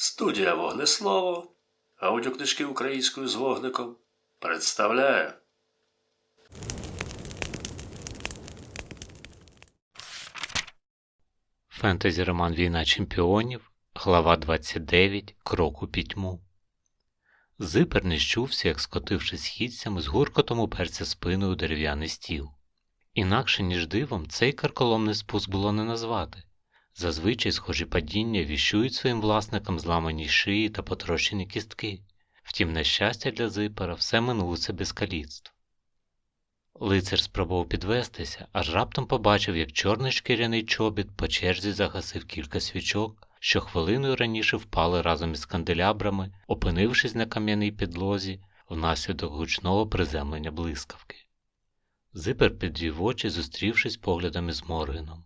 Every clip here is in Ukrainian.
Студія Вогнеслово, аудіокнижки українською з вогником представляє. Фентезі роман Війна чемпіонів, глава 29 Крок у пітьму. Зипер не щувся, як скотившись східцями, з гуркотом уперся спиною у дерев'яний стіл. Інакше, ніж дивом, цей карколомний спуск було не назвати. Зазвичай схожі падіння віщують своїм власникам зламані шиї та потрощені кістки. Втім, на щастя для зипера все минулося без каліцтв. Лицар спробував підвестися, аж раптом побачив, як чорний шкіряний чобіт по черзі загасив кілька свічок, що хвилиною раніше впали разом із канделябрами, опинившись на кам'яній підлозі внаслідок гучного приземлення блискавки. Зипер підвів очі, зустрівшись поглядом із Моргеном.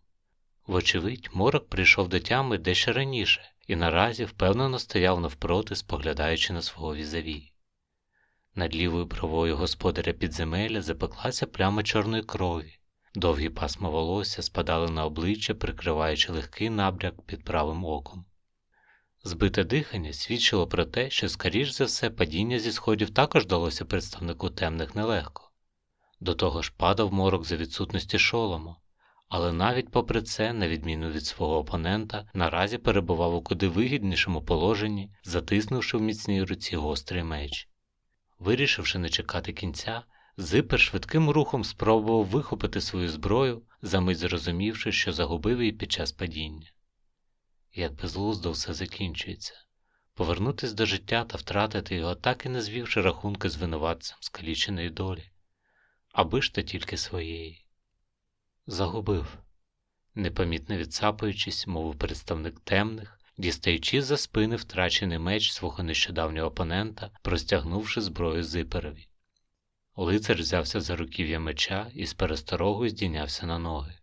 Вочевидь, морок прийшов до тями дещо раніше і наразі впевнено стояв навпроти, споглядаючи на свого візаві. Над лівою бровою господаря підземелля запеклася пляма чорної крові, довгі пасма волосся спадали на обличчя, прикриваючи легкий набряк під правим оком. Збите дихання свідчило про те, що, скоріш за все, падіння зі сходів також далося представнику темних нелегко. До того ж падав морок за відсутності шолому, але навіть попри це, на відміну від свого опонента, наразі перебував у куди вигіднішому положенні, затиснувши в міцній руці гострий меч. Вирішивши не чекати кінця, Зипер швидким рухом спробував вихопити свою зброю, замить зрозумівши, що загубив її під час падіння. Як безглуздо все закінчується, повернутись до життя та втратити його, так і не звівши рахунки з винуватцем скаліченої долі, аби ж то тільки своєї. Загубив, непомітно відсапуючись, мовив представник темних, дістаючи за спини втрачений меч свого нещодавнього опонента, простягнувши зброю зиперові. Лицар взявся за руків'я меча і з пересторогою здійнявся на ноги.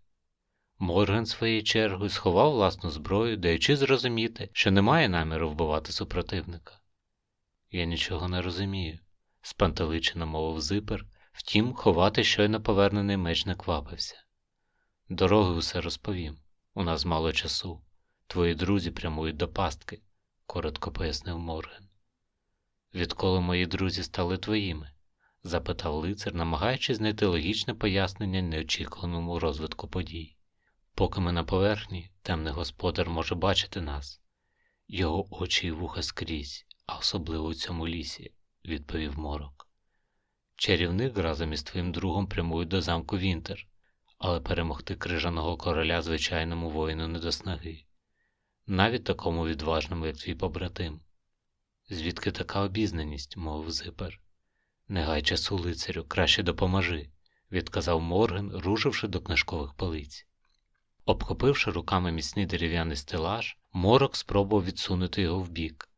Морген своєю чергою сховав власну зброю, даючи зрозуміти, що не має наміру вбивати супротивника. Я нічого не розумію, спантеличено мовив зипер, втім, ховати щойно повернений меч не квапився. Дороги усе розповім. У нас мало часу. Твої друзі прямують до пастки, коротко пояснив Морген. Відколи мої друзі стали твоїми? запитав лицар, намагаючись знайти логічне пояснення неочікуваному розвитку подій. Поки ми на поверхні, темний господар може бачити нас. Його очі й вуха скрізь, а особливо у цьому лісі, відповів морок. Чарівник разом із твоїм другом прямують до замку Вінтер, але перемогти крижаного короля звичайному воїну не до снаги, навіть такому відважному, як твій побратим. Звідки така обізнаність, мовив зипер. Не гай часу, лицарю, краще допоможи, відказав Морген, рушивши до книжкових полиць. Обхопивши руками міцний дерев'яний стелаж, морок спробував відсунути його вбік.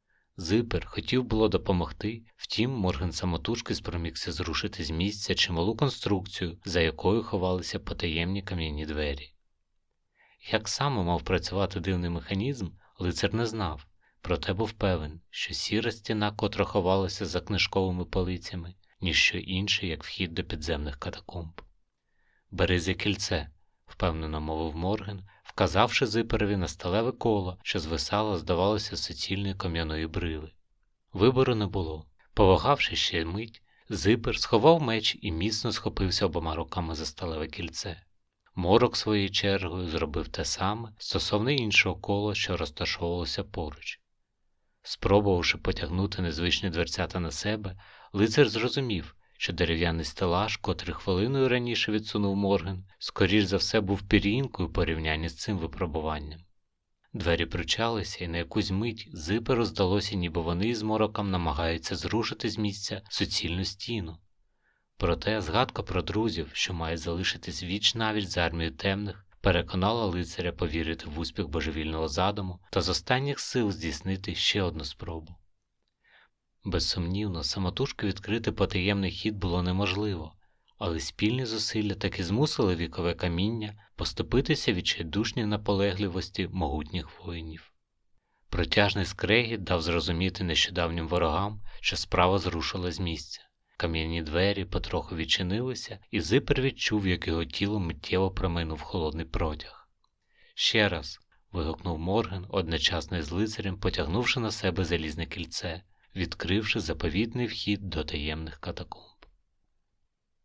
Зипер хотів було допомогти, втім, Морген самотужки спромігся зрушити з місця чималу конструкцію, за якою ховалися потаємні кам'яні двері. Як саме мав працювати дивний механізм, лицар не знав, проте був певен, що сіра стіна, котра ховалася за книжковими полицями, ніщо інше, як вхід до підземних катакомб. Бери за кільце, впевнено мовив Морген, вказавши зиперові на сталеве коло, що звисало, здавалося, суцільної кам'яної брили. Вибору не було. Повагавши ще мить, зипер сховав меч і міцно схопився обома руками за сталеве кільце. Морок своєю чергою зробив те саме стосовно іншого кола, що розташовувалося поруч. Спробувавши потягнути незвичні дверцята на себе, лицар зрозумів, що дерев'яний стелаж, котрий хвилиною раніше відсунув Морген, скоріш за все був пір'їнкою у порівнянні з цим випробуванням. Двері причалися, і на якусь мить зиперу здалося, ніби вони з мороком намагаються зрушити з місця суцільну стіну. Проте згадка про друзів, що мають залишитись віч навіть з армією темних, переконала лицаря повірити в успіх божевільного задуму та з останніх сил здійснити ще одну спробу. Безсумнівно, самотужки відкрити потаємний хід було неможливо, але спільні зусилля таки змусили вікове каміння поступитися відчайдушній наполегливості могутніх воїнів. Протяжний скрегіт дав зрозуміти нещодавнім ворогам, що справа зрушила з місця. Кам'яні двері потроху відчинилися, і зипер відчув, як його тіло миттєво проминув холодний протяг. Ще раз, вигукнув Морген, одночасно із лицарем, потягнувши на себе залізне кільце, відкривши заповітний вхід до таємних катакомб.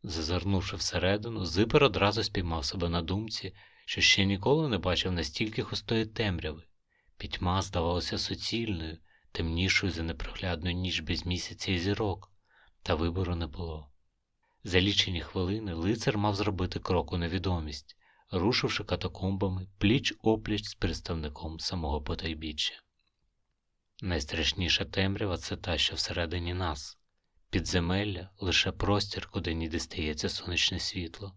Зазирнувши всередину, Зипер одразу спіймав себе на думці, що ще ніколи не бачив настільки густої темряви. Пітьма здавалася суцільною, темнішою за непроглядну ніч без місяця і зірок, та вибору не було. За лічені хвилини лицар мав зробити крок у невідомість, рушивши катакомбами пліч опліч з представником самого потайбіччя. Найстрашніша темрява це та, що всередині нас, підземелля лише простір, куди ніде стається сонячне світло.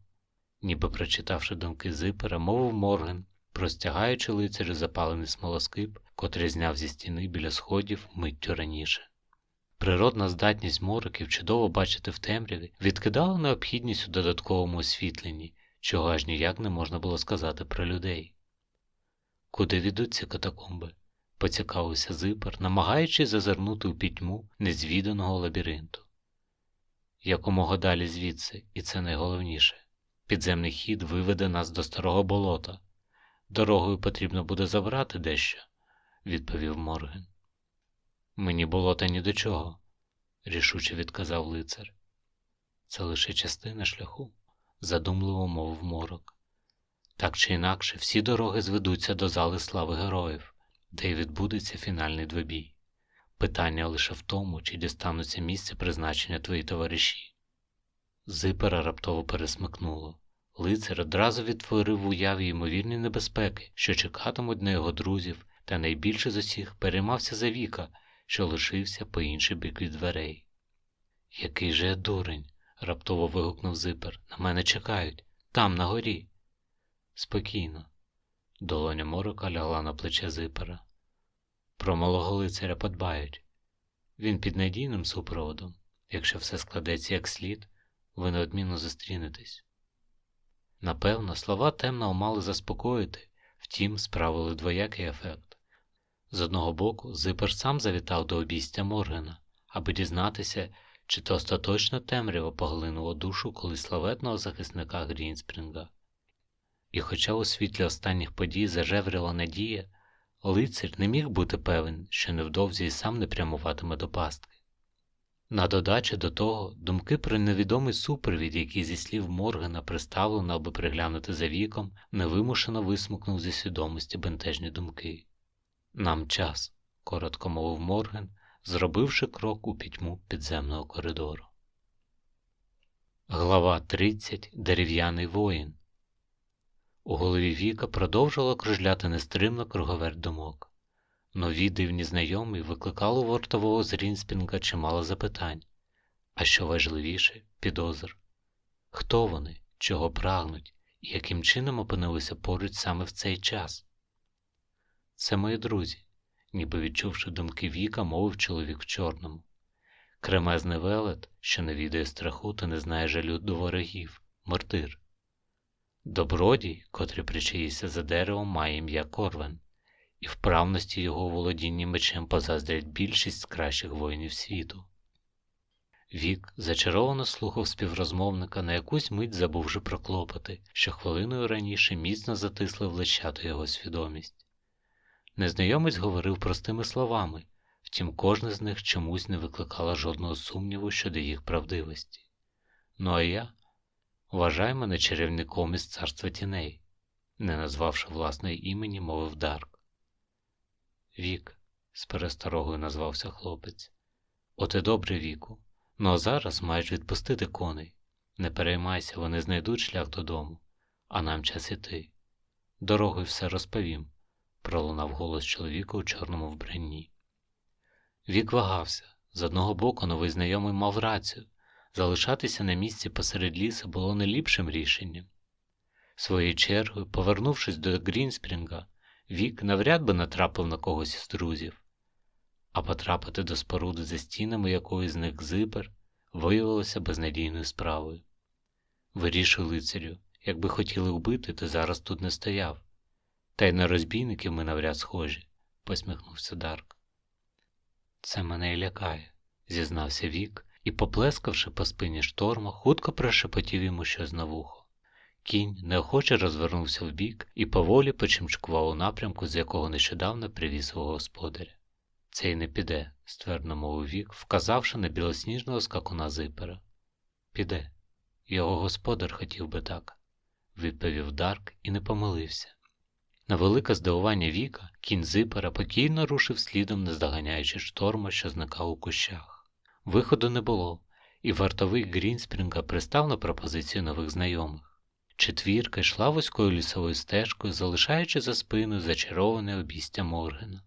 Ніби прочитавши думки зипера, мовив Морген, простягаючи лицарю запалений смолоскип, котрий зняв зі стіни біля сходів миттю раніше. Природна здатність мороків чудово бачити в темряві відкидала необхідність у додатковому освітленні, чого аж ніяк не можна було сказати про людей. Куди ведуть ці катакомби? Поцікавився зипер, намагаючись зазирнути у пітьму незвіданого лабіринту. Якомога далі звідси, і це найголовніше. Підземний хід виведе нас до старого болота. Дорогою потрібно буде забрати дещо, відповів Морген. Мені болота ні до чого, рішуче відказав лицар. Це лише частина шляху, задумливо мовив морок. Так чи інакше, всі дороги зведуться до зали слави героїв, де й відбудеться фінальний двобій. Питання лише в тому, чи дістануться місце призначення твої товариші. Зипера раптово пересмикнуло. Лицар одразу відтворив в уяві ймовірні небезпеки, що чекатимуть на його друзів, та найбільше з усіх переймався за віка, що лишився по інший бік від дверей. Який же я дурень, раптово вигукнув зипер. На мене чекають, там, на горі. Спокійно. Долоня морока лягла на плече зипера. Про малого лицаря подбають. Він під надійним супроводом. Якщо все складеться як слід, ви неодмінно зустрінетесь. Напевно, слова темного мали заспокоїти, втім, справили двоякий ефект. З одного боку, Зипер сам завітав до обійстя Моргена, аби дізнатися, чи то остаточно темрява поглинуло душу колись славетного захисника Грінспрінга. І хоча у світлі останніх подій зажевріла надія, лицар не міг бути певен, що невдовзі і сам не прямуватиме до пастки. На додачу до того, думки про невідомий супровід, який зі слів Моргана приставлено, аби приглянути за віком, невимушено висмукнув зі свідомості бентежні думки. Нам час, коротко мовив Морген, зробивши крок у пітьму підземного коридору. Глава 30. Дерев'яний воїн. У голові Віка продовжувала кружляти нестримно круговерть думок. Нові дивні знайомі викликали у вартового з Рінспінга чимало запитань, а що важливіше, підозр. Хто вони, чого прагнуть і яким чином опинилися поруч саме в цей час? Це мої друзі, ніби відчувши думки Віка, мовив чоловік в чорному. Кремезний велет, що не відає страху та не знає жалю до ворогів, мортир. Добродій, котрий причаївся за деревом, має ім'я Корвен, і вправності його у володінні мечем позаздрять більшість кращих воїнів світу. Вік зачаровано слухав співрозмовника, на якусь мить забувши про клопоти, що хвилиною раніше міцно затисли в лещату його свідомість. Незнайомець говорив простими словами, втім, кожна з них чомусь не викликала жодного сумніву щодо їх правдивості. Ну а я вважай мене чарівником із царства тіней, не назвавши власної імені, мовив Дарк. Вік, з пересторогою назвався хлопець. От і добре віку. Ну а зараз маєш відпустити коней. Не переймайся, вони знайдуть шлях додому, а нам час іти. Дорогою все розповім, пролунав голос чоловіка у чорному вбранні. Вік вагався. З одного боку, новий знайомий мав рацію. Залишатися на місці посеред лісу було не ліпшим рішенням. Своєю чергою, повернувшись до Грінспрінга, Вік навряд би натрапив на когось із друзів, а потрапити до споруди за стінами якої з них зипер виявилося безнадійною справою. Вирішуй лицарю, якби хотіли вбити, то зараз тут не стояв. Та й на розбійників ми навряд схожі, посміхнувся Дарк. Це мене й лякає, зізнався Вік і, поплескавши по спині шторма, хутко прошепотів йому щось на вухо. Кінь неохоче розвернувся вбік і поволі почимчкував у напрямку, з якого нещодавно привіз свого господаря. Цей не піде, ствердно мовив вік, вказавши на білосніжного скакуна зипера. Піде. Його господар хотів би так, відповів Дарк і не помилився. На велике здивування Віка кінь зипера покійно рушив слідом, не здоганяючи шторма, що зникав у кущах. Виходу не було, і вартовий Грінспрінга пристав на пропозицію нових знайомих. Четвірка йшла вузькою лісовою стежкою, залишаючи за спиною зачароване обійстя Моргена.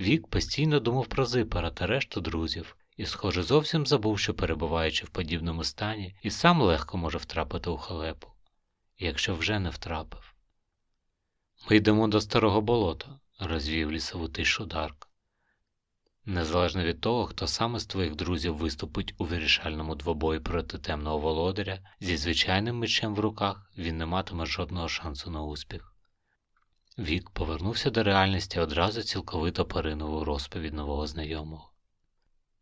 Вік постійно думав про зипера та решту друзів, і, схоже, зовсім забув, що перебуваючи в подібному стані, і сам легко може втрапити у халепу, якщо вже не втрапив. Ми йдемо до старого болота, розвів лісову тишу Дарк. Незалежно від того, хто саме з твоїх друзів виступить у вирішальному двобої проти темного володаря, зі звичайним мечем в руках він не матиме жодного шансу на успіх. Вік повернувся до реальності одразу цілковито поринув у розповідь нового знайомого.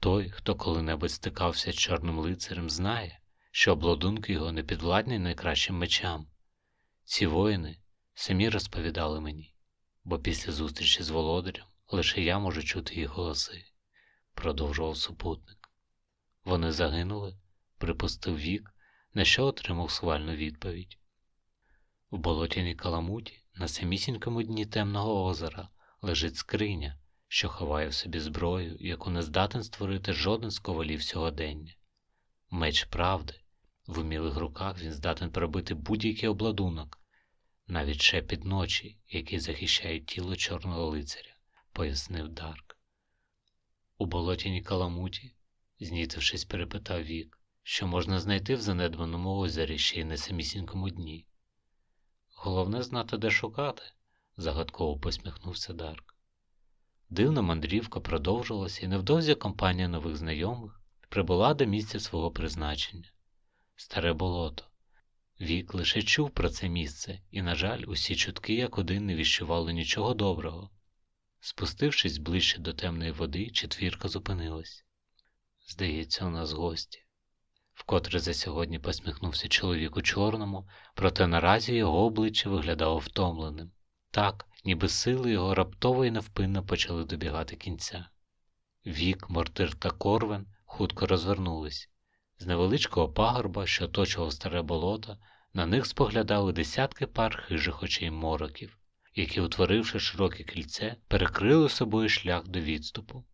Той, хто коли-небудь стикався з чорним лицарем, знає, що обладунки його не підвладні найкращим мечам. Ці воїни самі розповідали мені, бо після зустрічі з володарем лише я можу чути їх голоси, продовжував супутник. Вони загинули, припустив вік, на що отримав схвальну відповідь. В болотяній каламуті на самісінькому дні темного озера лежить скриня, що ховає в собі зброю, яку не здатен створити жоден з ковалів сьогодення. Меч правди, в умілих руках він здатен пробити будь-який обладунок, навіть шепіт ночі, який захищає тіло чорного лицаря, пояснив Дарк. У болотяній каламуті, знітившись, перепитав вік, що можна знайти в занедбаному озері ще й на самісінькому дні. Головне знати, де шукати, загадково посміхнувся Дарк. Дивна мандрівка продовжилася, і невдовзі компанія нових знайомих прибула до місця свого призначення старе болото. Вік лише чув про це місце, і, на жаль, усі чутки як один не віщували нічого доброго. Спустившись ближче до темної води, четвірка зупинилась. Здається, у нас гості. Вкотре за сьогодні посміхнувся чоловік у чорному, проте наразі його обличчя виглядало втомленим. Так, ніби сили його раптово і невпинно почали добігати кінця. Вік, мортир та корвен хутко розвернулись. З невеличкого пагорба, що оточував старе болото, на них споглядали десятки пар хижих очей мороків, які, утворивши широке кільце, перекрили собою шлях до відступу.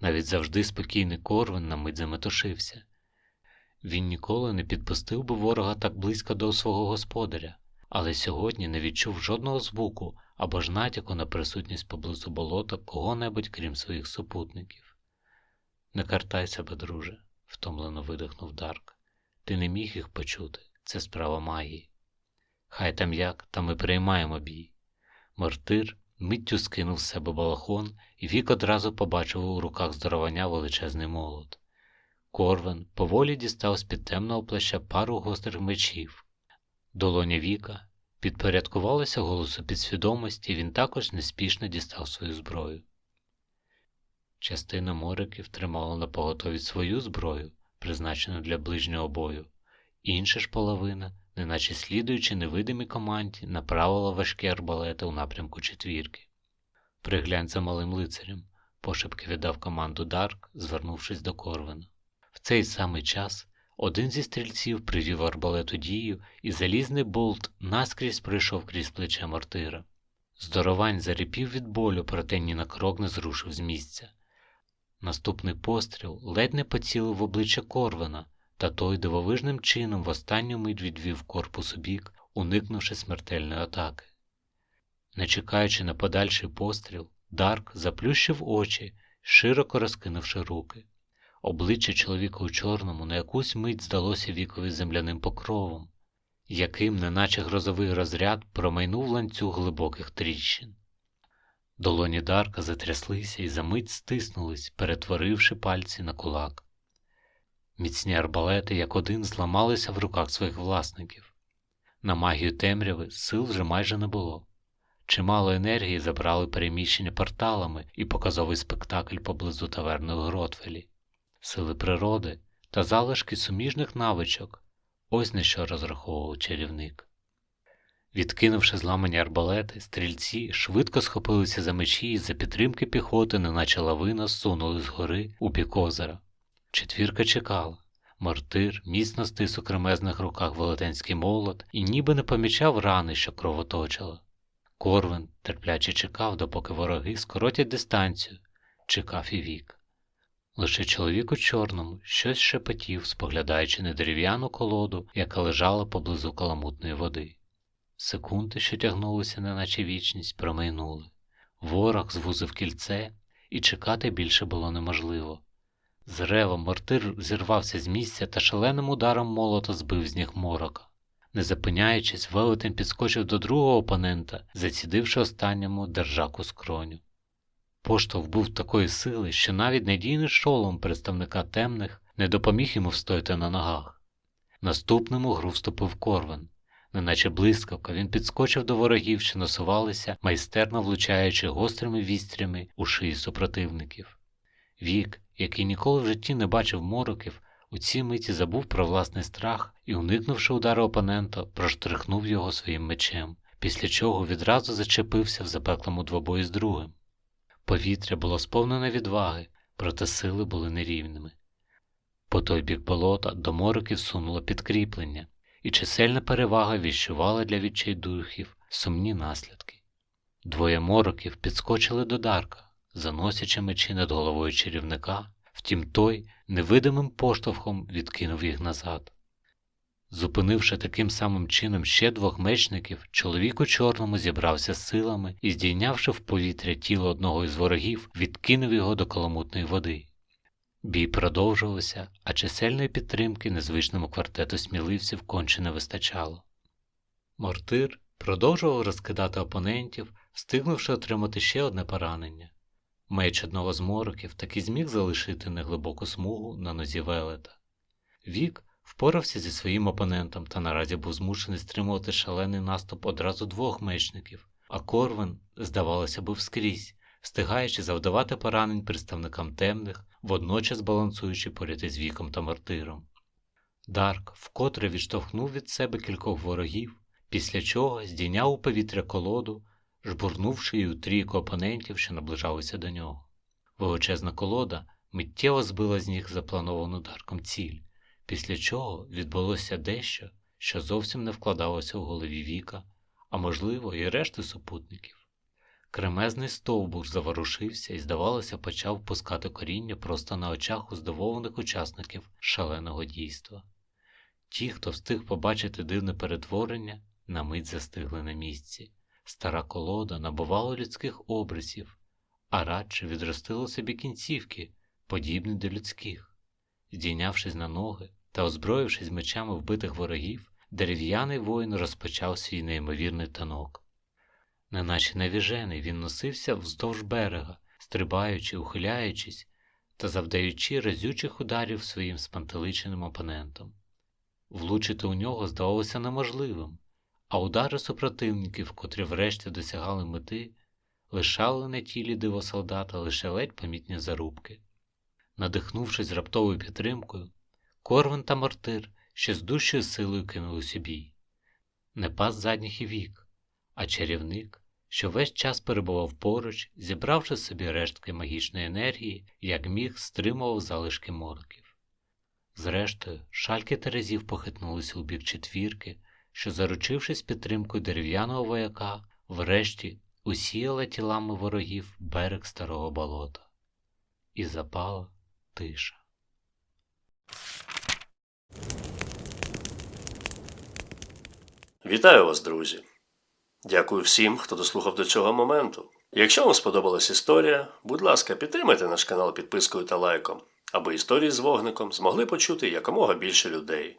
Навіть завжди спокійний корвен на мить заметушився. Він ніколи не підпустив би ворога так близько до свого господаря, але сьогодні не відчув жодного звуку або ж натяку на присутність поблизу болота кого-небудь, крім своїх супутників. Не картай себе, друже, втомлено видихнув Дарк. Ти не міг їх почути, це справа магії. Хай там як, та ми приймаємо бій. Мортир миттю скинув з себе балахон, і вік одразу побачив у руках здоровання величезний молот. Корвен поволі дістав з під темного плаща пару гострих мечів. Долоня Віка підпорядкувалася голосу підсвідомості, і він також неспішно дістав свою зброю. Частина мориків тримала на поготові свою зброю, призначену для ближнього бою, інша ж половина, неначе слідуючи невидимій команді, направила важкі арбалети у напрямку четвірки. Приглянь за малим лицарем, пошепки віддав команду Дарк, звернувшись до Корвена. В цей самий час один зі стрільців привів арбалет у дію, і залізний болт наскрізь пройшов крізь плече мортира. Здоровань заріпів від болю, проте ні на крок не зрушив з місця. Наступний постріл ледь не поцілив в обличчя Корвена, та той дивовижним чином в останню мить відвів корпус у бік, уникнувши смертельної атаки. Не чекаючи на подальший постріл, Дарк заплющив очі, широко розкинувши руки. Обличчя чоловіка у чорному на якусь мить здалося вікові земляним покровом, яким, неначе грозовий розряд, промайнув ланцюг глибоких тріщин. Долоні Дарка затряслися і за мить стиснулись, перетворивши пальці на кулак. Міцні арбалети як один зламалися в руках своїх власників. На магію темряви сил вже майже не було. Чимало енергії забрали переміщення порталами і показовий спектакль поблизу таверни в Гротфелі. Сили природи та залишки суміжних навичок ось на що розраховував чарівник. Відкинувши зламані арбалети, стрільці швидко схопилися за мечі і за підтримки піхоти, неначе лавина, сунули згори у бік озера. Четвірка чекала. Мартир міцно стис у кремезних руках велетенський молот і ніби не помічав рани, що кровоточила. Корвин терпляче чекав, допоки вороги скоротять дистанцію, чекав і вік. Лише чоловік у чорному щось шепотів, споглядаючи на дерев'яну колоду, яка лежала поблизу каламутної води. Секунди, що тягнулися, неначе вічність, промайнули. Ворог звузив кільце, і чекати більше було неможливо. З ревом мортир зірвався з місця та шаленим ударом молота збив з ніг морока. Не зупиняючись, велетень підскочив до другого опонента, зацідивши останньому держаку скроню. Поштовх був такої сили, що навіть надійний шолом представника темних не допоміг йому встояти на ногах. Наступним у гру вступив Корвин. Неначе блискавка, він підскочив до ворогів, що насувалися, майстерно влучаючи гострими вістрями у шиї супротивників. Вік, який ніколи в житті не бачив мороків, у цій миті забув про власний страх і, уникнувши удару опонента, проштрихнув його своїм мечем, після чого відразу зачепився в запеклому двобої з другим. Повітря було сповнене відваги, проте сили були нерівними. По той бік болота до мороків сунуло підкріплення, і чисельна перевага віщувала для відчайдухів сумні наслідки. Двоє мороків підскочили до Дарка, заносячи мечі над головою чарівника, втім той невидимим поштовхом відкинув їх назад. Зупинивши таким самим чином ще двох мечників, чоловік у чорному зібрався з силами і, здійнявши в повітря тіло одного із ворогів, відкинув його до каламутної води. Бій продовжувався, а чисельної підтримки незвичному квартету сміливців конче не вистачало. Мортир продовжував розкидати опонентів, встигнувши отримати ще одне поранення. Меч одного з мороків таки зміг залишити неглибоку смугу на нозі велета. Вік впорався зі своїм опонентом та наразі був змушений стримувати шалений наступ одразу двох мечників, а Корвин, здавалося, був скрізь, встигаючи завдавати поранень представникам темних, водночас балансуючи поряд із віком та мартиром. Дарк вкотре відштовхнув від себе кількох ворогів, після чого здійняв у повітря колоду, жбурнувши її у трійку опонентів, що наближалися до нього. Величезна колода миттєво збила з ніг заплановану дарком ціль, після чого відбулося дещо, що зовсім не вкладалося у голові Віка, а можливо, і решти супутників. Кремезний стовбур заворушився і, здавалося, почав пускати коріння просто на очах у здивованих учасників шаленого дійства. Ті, хто встиг побачити дивне перетворення, на мить застигли на місці. Стара колода набувала людських образів, а радше відростила собі кінцівки, подібні до людських. Здійнявшись на ноги та озброївшись мечами вбитих ворогів, дерев'яний воїн розпочав свій неймовірний танок. Неначе навіжений, він носився вздовж берега, стрибаючи, ухиляючись та завдаючи разючих ударів своїм спантеличеним опонентам. Влучити у нього здавалося неможливим, а удари супротивників, котрі врешті досягали мети, лишали на тілі диво солдата лише ледь помітні зарубки. Надихнувшись раптовою підтримкою, Корвин та Мортир ще з дужчою силою кинулись у. Не пас задніх і вік, а чарівник, що весь час перебував поруч, зібравши собі рештки магічної енергії, як міг стримував залишки мороків. Зрештою, шальки терезів похитнулися у бік четвірки, що, заручившись підтримкою дерев'яного вояка, врешті усіяла тілами ворогів берег старого болота. І запала тиша. Вітаю вас, друзі! Дякую всім, хто дослухав до цього моменту. Якщо вам сподобалась історія, будь ласка, підтримайте наш канал підпискою та лайком, аби історії з вогником змогли почути якомога більше людей,